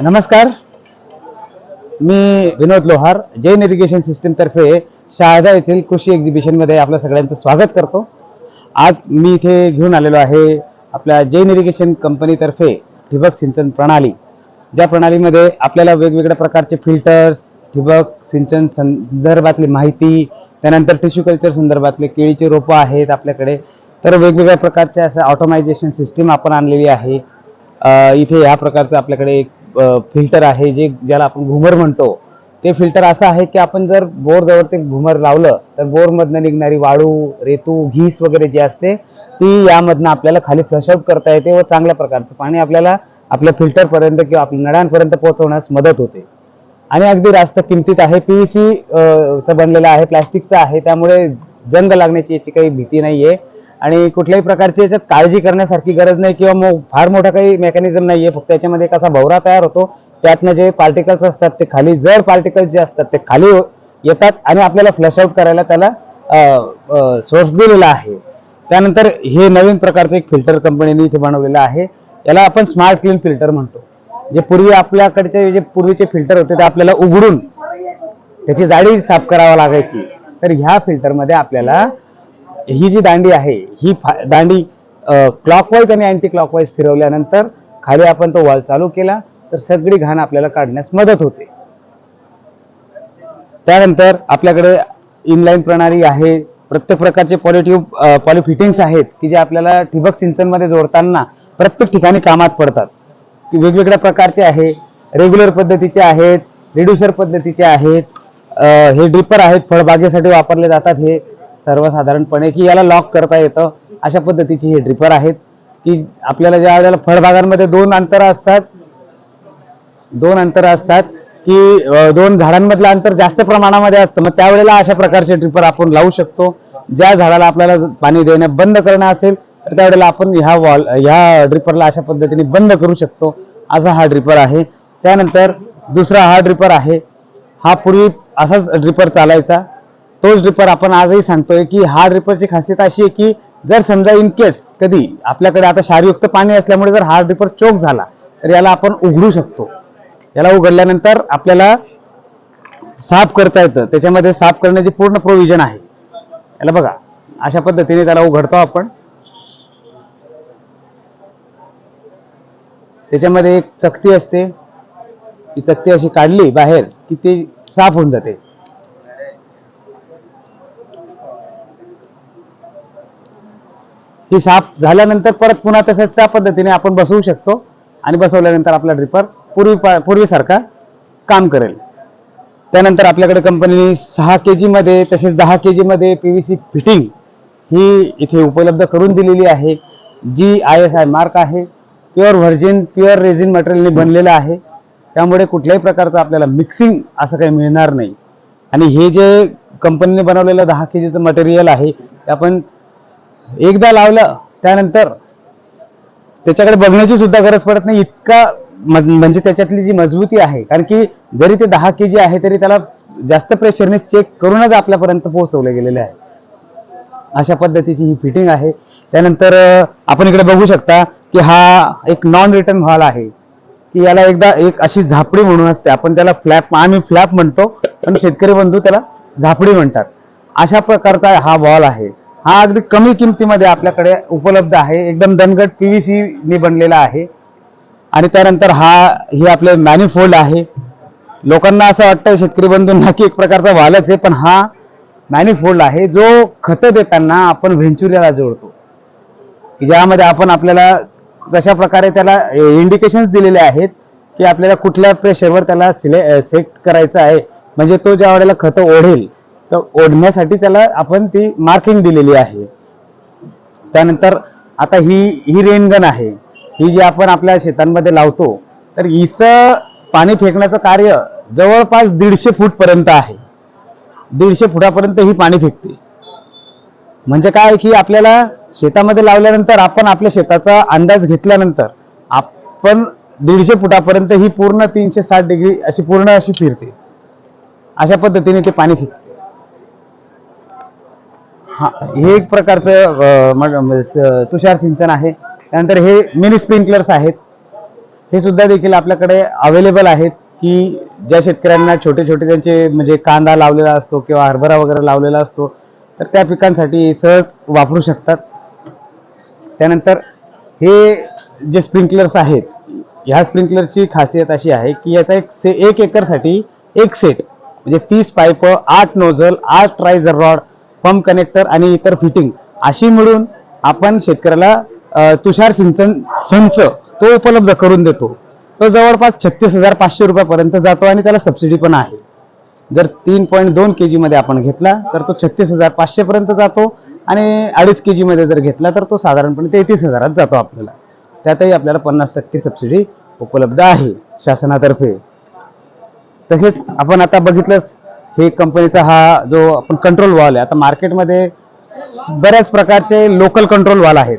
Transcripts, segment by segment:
नमस्कार. मी विनोद लोहार जैन इरिगेशन सिस्टीमतर्फे शहादा येथील कृषी एक्झिबिशनमध्ये आपलं आपल्या सगळ्यांचं स्वागत करतो. आज मी इथे घेऊन आलेलो आहे आपल्या जैन इरिगेशन कंपनीतर्फे ठिबक सिंचन प्रणाली. ज्या प्रणालीमध्ये आपल्याला वेगवेगळ्या प्रकारचे फिल्टर्स ठिबक सिंचन संदर्भातली माहिती त्यानंतर टिश्यू कल्चर संदर्भातले केळीचे रोपं आहेत आपल्याकडे तर वेगवेगळ्या प्रकारच्या असं ऑटोमायझेशन सिस्टीम आपण आणलेली आहे. इथे ह्या प्रकारचं आपल्याकडे एक फिल्टर आहे जे ज्याला आपण घुमर म्हणतो. ते फिल्टर असं आहे की आपण जर बोर जवळ ते घुमर लावलं तर बोरमधनं निघणारी वाळू रेतू घीस वगैरे जी असते ती यामधनं आपल्याला खाली फ्लश करता येते व चांगल्या प्रकारचं पाणी आपल्याला आपल्या फिल्टरपर्यंत किंवा आपल्या नळांपर्यंत पोहोचवण्यास मदत होते. आणि अगदी रास्त किमतीत आहे पीव्हीसी चं बनलेलं आहे प्लॅस्टिकचं आहे त्यामुळे जंग लागण्याची याची काही भीती नाही आहे आणि कुठल्याही प्रकारची याच्यात काळजी करण्यासारखी गरज नाही किंवा मग फार मोठा काही मेकॅनिझम नाही आहे फक्त याच्यामध्ये एक असा भवरा तयार होतो. त्यातनं जे पार्टिकल्स असतात ते खाली जर पार्टिकल्स जे असतात ते खाली येतात आणि आपल्याला फ्लश आउट करायला त्याला सोर्स दिलेला आहे. त्यानंतर हे नवीन प्रकारचं एक फिल्टर कंपनीने इथे बनवलेलं आहे. याला आपण स्मार्ट क्लीन फिल्टर म्हणतो. जे पूर्वी आपल्याकडचे जे पूर्वीचे फिल्टर होते ते आपल्याला उघडून त्याची जाडी साफ करावं लागायची. तर ह्या फिल्टरमध्ये आपल्याला ही जी दांडी आहे ही दांडी क्लॉकवाईज आणि अँटी क्लॉकवाईज फिरवल्यानंतर खाली आपण तो वॉल चालू केला तर सगळी घाण आपल्याला काढण्यास मदत होते. त्यानंतर आपल्याकडे इनलाईन प्रणाली आहे प्रत्येक प्रकारचे पॉलिट्यूब पॉलिफिटिंग्स आहेत की जे आपल्याला ठिबक सिंचनमध्ये जोडताना प्रत्येक ठिकाणी कामात पडतात. की वेगवेगळ्या प्रकारचे आहे रेग्युलर पद्धतीचे आहेत रिड्युसर पद्धतीचे आहेत हे ड्रिपर आहेत फळबागेसाठी वापरले जातात हे. सर्वसाधारणपणे की याला लॉक करता येतं. अशा पद्धतीची हे ड्रिपर आहेत की आपल्याला ज्या वेळेला फळबागांमध्ये दोन अंतर असतात दोन अंतर असतात की दोन झाडांमधलं अंतर जास्त प्रमाणामध्ये असतं मग त्यावेळेला अशा प्रकारचे ड्रिपर आपण लावू शकतो. ज्या झाडाला आपल्याला पाणी देणं बंद करणं असेल तर त्यावेळेला आपण ह्या वॉल ह्या ड्रिपरला अशा पद्धतीने बंद करू शकतो. असा हा ड्रिपर आहे. त्यानंतर दुसरा हा ड्रिपर आहे. हा पूर्वी असाच ड्रिपर चालायचा. तोच ड्रिपर आपण आजही सांगतोय की हा ड्रिपरची खासियत अशी आहे की जर समजा इन केस कधी आपल्याकडे आता क्षारयुक्त पाणी असल्यामुळे जर हा ड्रिपर चोक झाला तर याला आपण उघडू शकतो. याला उघडल्यानंतर आपल्याला साफ करता येतं. त्याच्यामध्ये साफ करण्याची पूर्ण प्रोव्हिजन आहे. याला बघा अशा पद्धतीने त्याला उघडतो आपण. त्याच्यामध्ये एक चकती असते. ती चकती अशी काढली बाहेर की ती साफ होऊन जाते. ही साफ झाल्यानंतर परत पुन्हा तसंच त्या पद्धतीने आपण बसवू शकतो. आणि बसवल्यानंतर आपला ड्रिपर पूर्वी पूर्वीसारखा काम करेल. त्यानंतर आपल्याकडे कंपनीने सहा के जीमध्ये तसेच दहा के जीमध्ये पी व्ही सी फिटिंग ही इथे उपलब्ध करून दिलेली आहे. जी आय एस आय मार्क आहे. प्युअर व्हर्जिन प्युअर रेझिन मटेरियलने बनलेलं आहे. त्यामुळे कुठल्याही प्रकारचं आपल्याला मिक्सिंग असं काही मिळणार नाही. आणि हे जे कंपनीने बनवलेलं दहा के जीचं मटेरियल आहे ते आपण एकदा लावलं त्यानंतर त्याच्याकडे बघण्याची सुद्धा गरज पडत नाही. इतका म्हणजे त्याच्यातली जी मजबूती आहे कारण की जरी ते दहा के जी आहे तरी त्याला जास्त प्रेशरने चेक करूनच आपल्यापर्यंत पोहोचवले गेलेले आहे. अशा पद्धतीची ही फिटिंग आहे. त्यानंतर आपण इकडे बघू शकता की हा एक नॉन रिटर्न हॉल आहे. की याला एकदा एक अशी झापडी म्हणून असते. आपण त्याला फ्लॅप आम्ही फ्लॅप म्हणतो पण शेतकरी बंधू त्याला झापडी म्हणतात. अशा प्रकारचा हा वॉल आहे. हा अगदी कमी किमतीमध्ये आपल्याकडे उपलब्ध आहे. एकदम दणगट व्ही सीनी बनलेला आहे. आणि त्यानंतर हा हे आपले मॅनिफोल्ड आहे. लोकांना असं वाटतं शेतकरी बंधूंना की एक प्रकारचा वालच आहे पण हा मॅनिफोल्ड आहे जो खतं देताना आपण व्हेंचुरियाला जोडतो. की ज्यामध्ये आपण आपल्याला कशा प्रकारे त्याला इंडिकेशन्स दिलेले आहेत की आपल्याला कुठल्या प्रेशरवर त्याला सिले सेट करायचं आहे. म्हणजे तो ज्या वेळेला खतं ओढेल तर ओढण्यासाठी त्याला आपण ती मार्किंग दिलेली आहे. त्यानंतर आता ही ही रेनगन आहे. ही जी आपण आपल्या शेतांमध्ये लावतो तर हिचं पाणी फेकण्याचं कार्य जवळपास दीडशे फूट पर्यंत आहे. दीडशे फुटापर्यंत ही पाणी फेकते. म्हणजे काय की आपल्याला शेतामध्ये लावल्यानंतर आपण आपल्या शेताचा अंदाज घेतल्यानंतर आपण दीडशे फुटापर्यंत ही पूर्ण तीनशे साठ डिग्री अशी पूर्ण अशी फिरते. अशा पद्धतीने ते पाणी फेकते. हा हे एक प्रकारचं स- तुषार सिंचन आहे. त्यानंतर हे मिनी स्प्रिंकलर्स आहेत. हे सुद्धा देखील आपल्याकडे अवेलेबल आहेत की ज्या शेतकऱ्यांना छोटे छोटे त्यांचे म्हणजे कांदा लावलेला असतो किंवा हरभरा वगैरे लावलेला असतो तर त्या पिकांसाठी सहज वापरू शकतात. त्यानंतर हे जे स्प्रिंकलर्स आहेत ह्या स्प्रिंकलरची खासियत अशी आहे की याचा एक से एक एकरसाठी एक सेट म्हणजे तीस पाईप आठ नोझल आठ ट्रायझर रॉड पंप कनेक्टर आणि इतर फिटिंग अशी मिळून आपण शेतकऱ्याला तुषार सिंचन संच तो उपलब्ध करून देतो. तो जवळपास छत्तीस हजार पाचशे रुपयापर्यंत जातो आणि त्याला सबसिडी पण आहे. जर तीन पॉईंट दोन के जीमध्ये आपण घेतला तर तो छत्तीस हजार पाचशेपर्यंत जातो आणि अडीच के जीमध्ये जर घेतला तर तो साधारणपणे तेहतीस हजारात जातो आपल्याला. त्यातही आपल्याला पन्नास टक्के सबसिडी उपलब्ध आहे शासनातर्फे. तसेच आपण आता बघितलंच हे कंपनीचा हा जो आपण कंट्रोल वॉल आहे आता मार्केटमध्ये बऱ्याच प्रकारचे लोकल कंट्रोल वॉल आहेत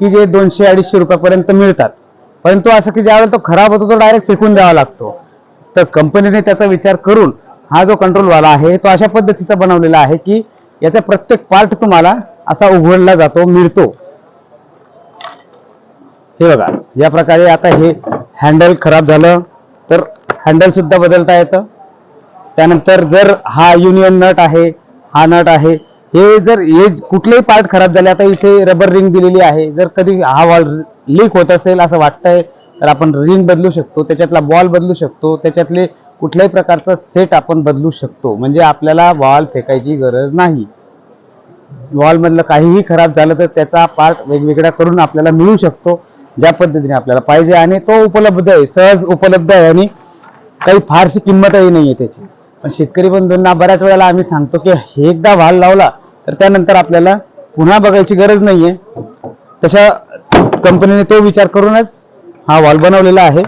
की जे दोनशे अडीचशे रुपयापर्यंत मिळतात. परंतु असं की ज्यावेळेला तो खराब होतो तो डायरेक्ट फेकून द्यावा लागतो. तर कंपनीने त्याचा विचार करून हा जो कंट्रोल वॉल आहे तो अशा पद्धतीचा बनवलेला आहे की याचा प्रत्येक पार्ट तुम्हाला असा उघडला जातो मिळतो. हे बघा या प्रकारे आता हे हँडल खराब झालं तर हँडल सुद्धा बदलता येतं. त्यानंतर जर हा युनियन नट आहे हा नट आहे हे जर हे कुठलेही पार्ट खराब झाले आता इथे रबर रिंग दिलेली आहे. जर कधी हा वॉल लीक होत असेल असं वाटतंय तर आपण रिंग बदलू शकतो त्याच्यातला बॉल बदलू शकतो त्याच्यातले कुठल्याही प्रकारचा सेट आपण बदलू शकतो. म्हणजे आपल्याला वॉल फेकायची गरज नाही. वॉल मधलं काहीही खराब झालं तर त्याचा पार्ट वेगवेगळ्या करून आपल्याला मिळू शकतो ज्या पद्धतीने आपल्याला पाहिजे. आणि तो उपलब्ध आहे सहज उपलब्ध आहे आणि काही फारशी किंमतही नाहीये त्याची. पण शेतकरी बंधूंना बऱ्याच वेळेला आम्ही सांगतो की हे एकदा वाल लावला तर त्यानंतर आपल्याला पुन्हा बघायची गरज नाहीये. तशा कंपनीने तो विचार करूनच हा व्हॉल बनवलेला आहे.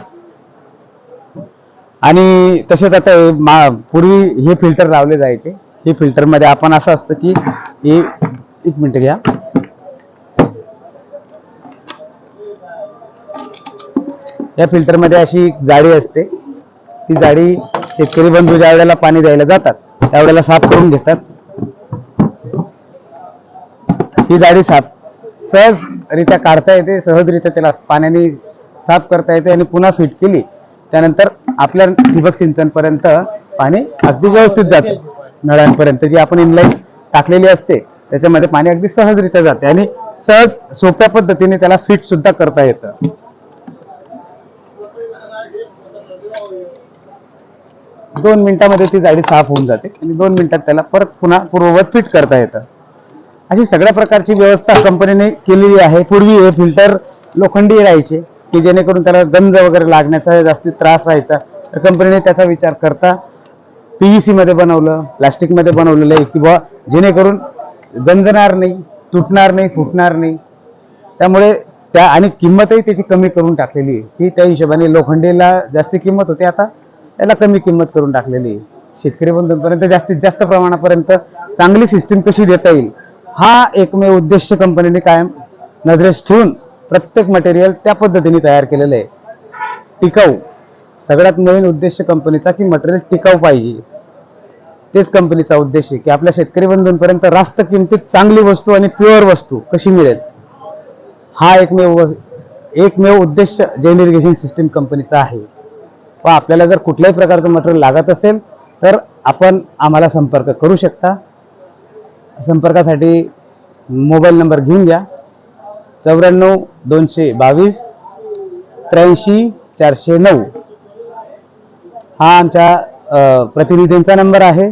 आणि तसेच आता मा- पूर्वी हे फिल्टर लावले जायचे. हे फिल्टरमध्ये आपण असं असतं की हे एक मिनिट घ्या. या फिल्टरमध्ये अशी जाळी असते. ती जाळी शेतकरी बंधू ज्या वेळेला पाणी द्यायला जातात त्यावेळेला साफ करून घेतात. ही जाडी साफ सहजरित्या काढता येते सहजरित्या त्याला पाण्याने साफ करता येते आणि पुन्हा फिट केली त्यानंतर आपल्या ठिबक सिंचन पर्यंत पाणी अगदी व्यवस्थित जाते. नळांपर्यंत जी आपण इनलाईन टाकलेली असते त्याच्यामध्ये पाणी अगदी सहजरित्या जाते आणि सहज सोप्या पद्धतीने त्याला फिट सुद्धा करता येतं. दोन मिनिटामध्ये ती जाडी साफ होऊन जाते आणि दोन मिनिटात त्याला परत पुन्हा पूर्ववत फिट करता येतं. अशी सगळ्या प्रकारची व्यवस्था कंपनीने केलेली आहे. पूर्वी हे फिल्टर लोखंडी राहायचे की जेणेकरून त्याला गंज वगैरे लागण्याचा जास्ती त्रास राहायचा तर कंपनीने त्याचा विचार करता पीव्हीसी मध्ये बनवलं प्लास्टिकमध्ये बनवलेलं आहे किंवा जेणेकरून गंजणार नाही तुटणार नाही फुटणार नाही. त्यामुळे त्या आणि किंमतही त्याची कमी करून टाकलेली आहे. की त्या हिशोबाने लोखंडीला जास्त किंमत होते. आता त्याला कमी किंमत करून टाकलेली आहे. शेतकरी बंधूंपर्यंत जास्तीत जास्त प्रमाणापर्यंत चांगली सिस्टीम कशी देता येईल हा एकमेव उद्देश कंपनीने कायम नजरेस ठेवून प्रत्येक मटेरियल त्या पद्धतीने तयार केलेलं आहे. टिकाऊ. सगळ्यात नवीन उद्देश कंपनीचा की मटेरियल टिकाऊ पाहिजे. तेच कंपनीचा उद्देश आहे की आपल्या शेतकरी बंधूंपर्यंत रास्त किमतीत चांगली वस्तू आणि प्युअर वस्तू कशी मिळेल. हा एकमेव एकमेव उद्देश जैन इरिगेशन सिस्टीम कंपनीचा आहे. व आपल्याला जर कुठल्याही प्रकारचं मटेरियल लागत असेल तर आपण आम्हाला संपर्क करू शकता. संपर्कासाठी मोबाईल नंबर घेऊन घ्या. चौऱ्याण्णव दोनशे बावीस त्र्याऐंशी चारशे नऊ. हा आमच्या प्रतिनिधींचा नंबर आहे.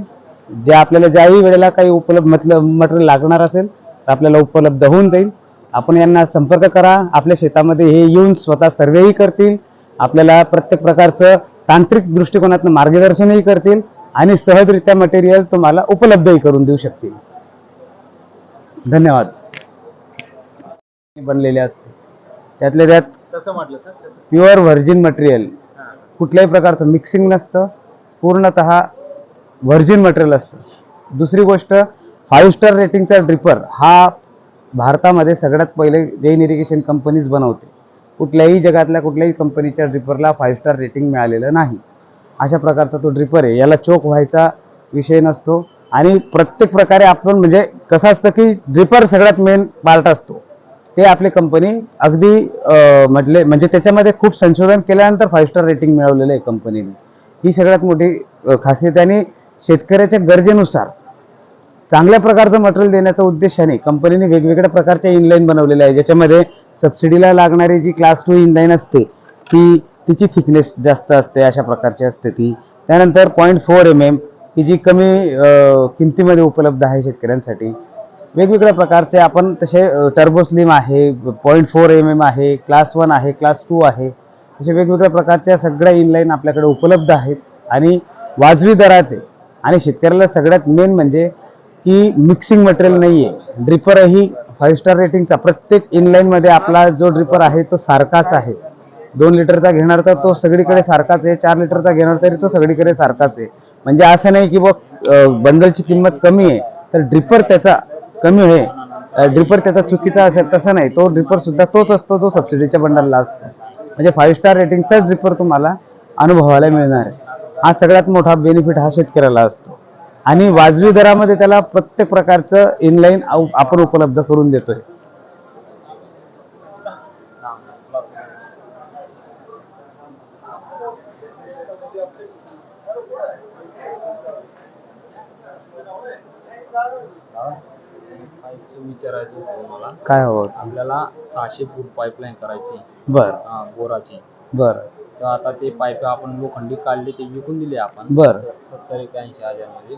जे आपल्याला ज्याही वेळेला काही उपलब्ध मतलब मटेरियल लागणार असेल तर आपल्याला उपलब्ध होऊन जाईल. आपण यांना संपर्क करा. आपल्या शेतामध्ये हे येऊन स्वतः सर्वेही करतील. आपल्याला प्रत्येक प्रकारचं तांत्रिक दृष्टिकोनातून मार्गदर्शनही करतील आणि सहजरित्या मटेरियल तुम्हाला उपलब्धही करून देऊ शकतील. धन्यवाद. बनलेले असते. त्यातल्या त्यात प्युअर व्हर्जिन मटेरियल कुठल्याही प्रकारचं मिक्सिंग नसतं. पूर्णत व्हर्जिन मटेरियल असतं. दुसरी गोष्ट फाईव्ह स्टार रेटिंगचा ड्रिपर हा भारतामध्ये सगळ्यात पहिले जैन इरिगेशन कंपनीज बनवते. कुठल्याही जगातल्या कुठल्याही कंपनीच्या ड्रिपरला फाईव्ह स्टार रेटिंग मिळालेलं नाही. अशा प्रकारचा तो ड्रिपर आहे. याला चोक व्हायचा विषय नसतो. आणि प्रत्येक प्रकारे आपण म्हणजे कसं असतं की ड्रिपर सगळ्यात मेन पार्ट असतो. ते आपली कंपनी अगदी म्हटले म्हणजे त्याच्यामध्ये खूप संशोधन केल्यानंतर फाईव्ह स्टार रेटिंग मिळवलेलं आहे कंपनीने ही सगळ्यात मोठी खासियत आणि शेतकऱ्याच्या गरजेनुसार चांगल्या प्रकारचं मटेरियल देण्याच्या उद्देशाने कंपनीने वेगवेगळ्या प्रकारच्या इनलाईन बनवलेल्या आहे ज्याच्यामध्ये सबसिडीला लागणारी जी क्लास टू इनलाईन असते ती तिची थिकनेस जास्त असते अशा प्रकारची असते ती. त्यानंतर पॉईंट फोर एम एम ही जी कमी किमतीमध्ये उपलब्ध आहे शेतकऱ्यांसाठी वेगवेगळ्या प्रकारचे आपण तसे टर्बो स्लिम आहे पॉईंट फोर एम एम आहे क्लास वन आहे क्लास टू आहे असे वेगवेगळ्या प्रकारच्या सगळ्या इनलाईन आपल्याकडे उपलब्ध आहेत. आणि वाजवी दरात आहे. आणि शेतकऱ्याला सगळ्यात मेन म्हणजे की मिक्सिंग मटेरियल नाही आहे ड्रिपरही फाईव्ह स्टार रेटिंगचा प्रत्येक इनलाईनमध्ये आपला जो ड्रिपर आहे तो सारखाच आहे. दोन लिटरचा घेणार तर तो सगळीकडे सारखाच आहे चार लिटरचा घेणार तरी तो सगळीकडे सारखाच आहे. म्हणजे असं नाही की बघ बंडलची किंमत कमी आहे तर ड्रिपर त्याचा कमी आहे. ड्रिपर त्याचा चुकीचा असेल तसा नाही तो ड्रिपर सुद्धा तोच असतो तो सबसिडीच्या बंडलला असतो. म्हणजे फाईव्ह स्टार रेटिंगचाच ड्रिपर तुम्हाला अनुभवायला मिळणार आहे. हा सगळ्यात मोठा बेनिफिट हा शेतकऱ्याला असतो. आणि वाजवी दरामध्ये त्याला प्रत्येक प्रकारचं इनलाईन आपण उपलब्ध करून देतोय. विचारायचं काय हवं? आपल्याला सहाशे फूट पाईपलाईन करायची. बर. बोराची. बर. तर आता ते पाईप आपण लोखंडी काढले ते विकून दिले आपण. बरं. सत्तर एक ऐंशी हजारमध्ये